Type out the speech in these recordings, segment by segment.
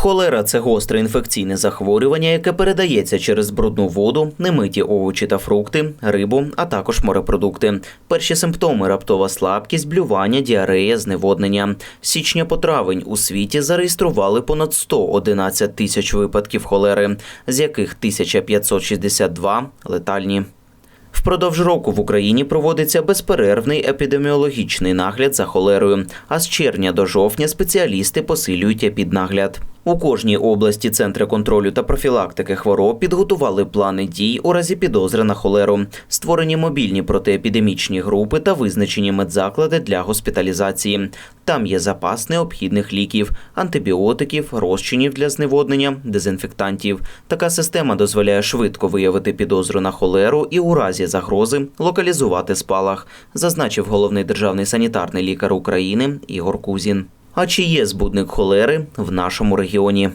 Холера це гостре інфекційне захворювання, яке передається через брудну воду, немиті овочі та фрукти, рибу, а також морепродукти. Перші симптоми раптова слабкість, блювання, діарея, зневоднення. З січня по травень у світі зареєстрували понад 111 тисяч випадків холери, з яких 1562 летальні. Впродовж року в Україні проводиться безперервний епідеміологічний нагляд за холерою. А з червня до жовтня спеціалісти посилюють епіднагляд. У кожній області центри контролю та профілактики хвороб підготували плани дій у разі підозри на холеру, створені мобільні протиепідемічні групи та визначені медзаклади для госпіталізації. Там є запас необхідних ліків, антибіотиків, розчинів для зневоднення, дезінфектантів. Така система дозволяє швидко виявити підозру на холеру і у разі загрози локалізувати спалах, зазначив головний державний санітарний лікар України Ігор Кузін. А чи є збудник холери в нашому регіоні?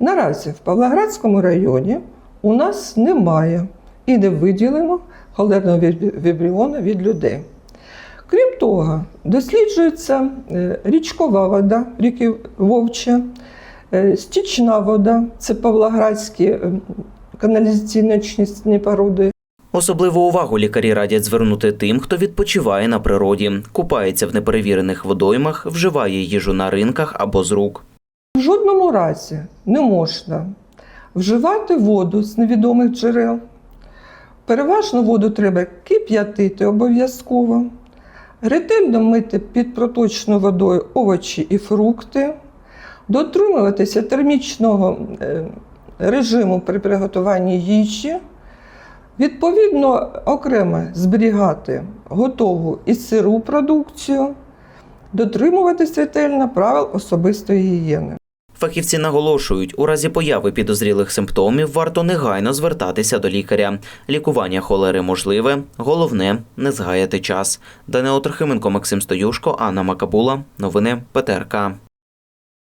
Наразі в Павлоградському районі у нас немає і не виділено холерного віб- вібріона від людей. Крім того, досліджується е, річкова вода, ріки Вовче, е, стічна вода це павлоградські е, каналізаційно-очисні породи, Особливу увагу лікарі радять звернути тим, хто відпочиває на природі, купається в неперевірених водоймах, вживає їжу на ринках або з рук. В жодному разі не можна вживати воду з невідомих джерел. Переважно воду треба кип'ятити обов'язково, ретельно мити під проточною водою овочі і фрукти, дотримуватися термічного е, режиму при приготуванні їжі, відповідно окремо зберігати готову і сиру продукцію, дотримуватися ретельно правил особистої гігієни. Фахівці наголошують, у разі появи підозрілих симптомів варто негайно звертатися до лікаря. Лікування холери можливе, головне не згаяти час. Данило Трохименко, Максим Стоюшко, Анна Макабула. Новини ПТРК.